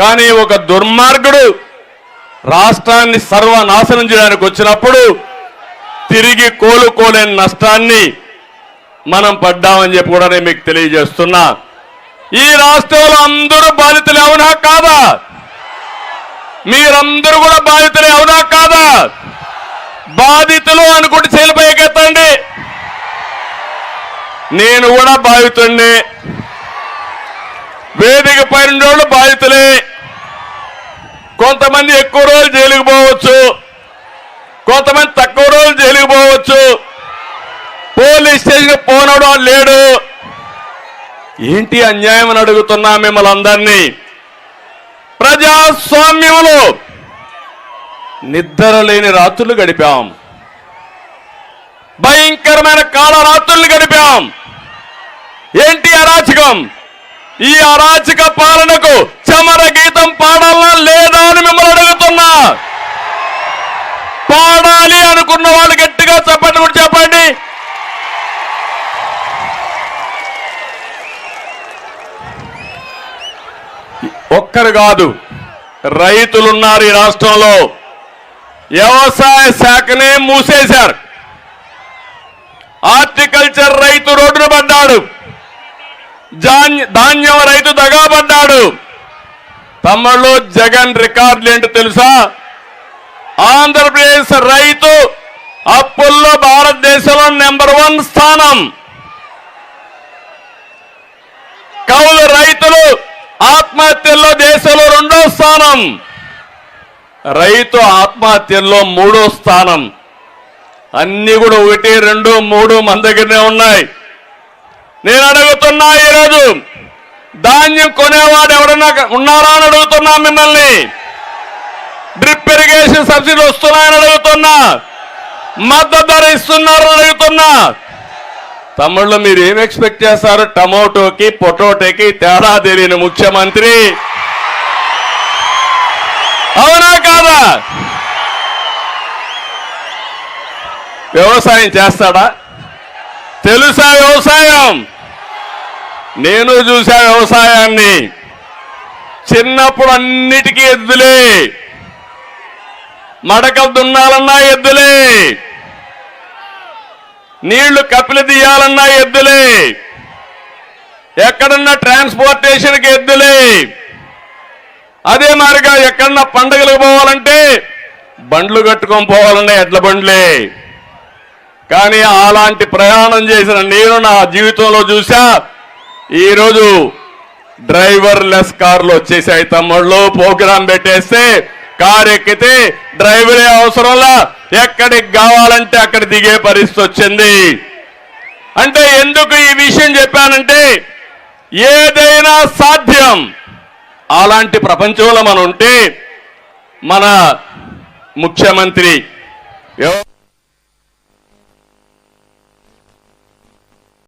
కానీ ఒక దుర్మార్గుడు రాష్ట్రాన్ని సర్వనాశనం చేయడానికి వచ్చినప్పుడు తిరిగి కోలుకోలేని నష్టాన్ని మనం పడ్డామని చెప్పి కూడా నేను మీకు తెలియజేస్తున్నా. ఈ రాష్ట్రంలో అందరూ బాధితులు అవునా కాదా? మీరందరూ కూడా బాధితులే అవునా కాదా? బాధితులు అనుకుంటే చేలిపోయేకెత్తండి నేను కూడా బాధితుడిని. వేదిక పైన వాళ్ళు బాధితులే. కొంతమంది ఎక్కువ రోజులు జైలుకు పోవచ్చు. కొంతమంది తక్కువ రోజులు జైలుకు పోవచ్చు. పోలీస్ స్టేషన్ పోనడం లేడు. ఏంటి అన్యాయం అని అడుగుతున్నా మిమ్మల్ని అందరినీ. ప్రజాస్వామ్యంలో నిద్ర లేని రాత్రులు గడిపాం. భయంకరమైన కాలరాత్రులు గడిపాం. ఏంటి అరాచకం? ఈ అరాచక పాలనకు చమర గీతం పాడాలా లేదా అని మిమ్మల్ని అడుగుతున్నా. పాడాలి అనుకున్న వాళ్ళు గట్టిగా చెప్పండి కూడా చెప్పండి. ఒక్కరు కాదు రైతులున్నారు ఈ రాష్ట్రంలో. వ్యవసాయ శాఖనే మూసేశారు. హార్టికల్చర్ రైతు రోడ్డున పడ్డాడు. ధాన్యం రైతు దగాబడ్డాడు తమ్ముళ్ళు జగన్ రికార్డులు ఏంటో తెలుసా? ఆంధ్రప్రదేశ్ రైతు అప్పుల్లో భారతదేశంలో నెంబర్ వన్ స్థానం. కౌలు రైతులు ఆత్మహత్యల్లో దేశంలో రెండో స్థానం. రైతు ఆత్మహత్యల్లో మూడో స్థానం. అన్ని కూడా ఒకటి రెండు మూడు మన దగ్గరనే ఉన్నాయి. నేను అడుగుతున్నా ఈరోజు? ధాన్యం కొనేవాడు ఎవరన్నా ఉన్నారా అని అడుగుతున్నా మిమ్మల్ని? డ్రిప్ ఇరిగేషన్ సబ్సిడీ వస్తున్నాయని అడుగుతున్నా? మద్దతు ధర ఇస్తున్నారని అడుగుతున్నా? తమ్ముళ్ళు మీరు ఏం ఎక్స్పెక్ట్ చేస్తారు? టమోటోకి పొటోటోకి తేడా తెలియని ముఖ్యమంత్రి. అవునా కాదా? వ్యవసాయం చేస్తాడా? తెలుసా వ్యవసాయం? నేను చూసా వ్యవసాయాన్ని. చిన్నప్పుడు అన్నిటికీ ఎద్దులే. మడక దున్నాలన్నా ఎద్దులే. నీళ్ళు కపిలి తీయాలన్నా ఎద్దులే. ఎక్కడన్నా ట్రాన్స్పోర్టేషన్కి ఎద్దులే. అదే మారిగా ఎక్కడన్నా పండుగలకు పోవాలంటే బండ్లు కట్టుకొని పోవాలన్నా ఎడ్ల బండ్లే. కానీ అలాంటి ప్రయాణం చేసిన నేను నా జీవితంలో చూసా ఈరోజు డ్రైవర్ లెస్ కార్లు వచ్చేసాయి తమ్ముళ్ళు ప్రోగ్రాం పెట్టేస్తే కారు ఎక్కితే డ్రైవరే అవసరంలా. ఎక్కడికి కావాలంటే అక్కడ దిగే పరిస్థితి వచ్చింది. అంటే ఎందుకు ఈ విషయం చెప్పానంటే ఏదైనా సాధ్యం. అలాంటి ప్రపంచంలో మనం ఉంటే మన ముఖ్యమంత్రి ఎవ-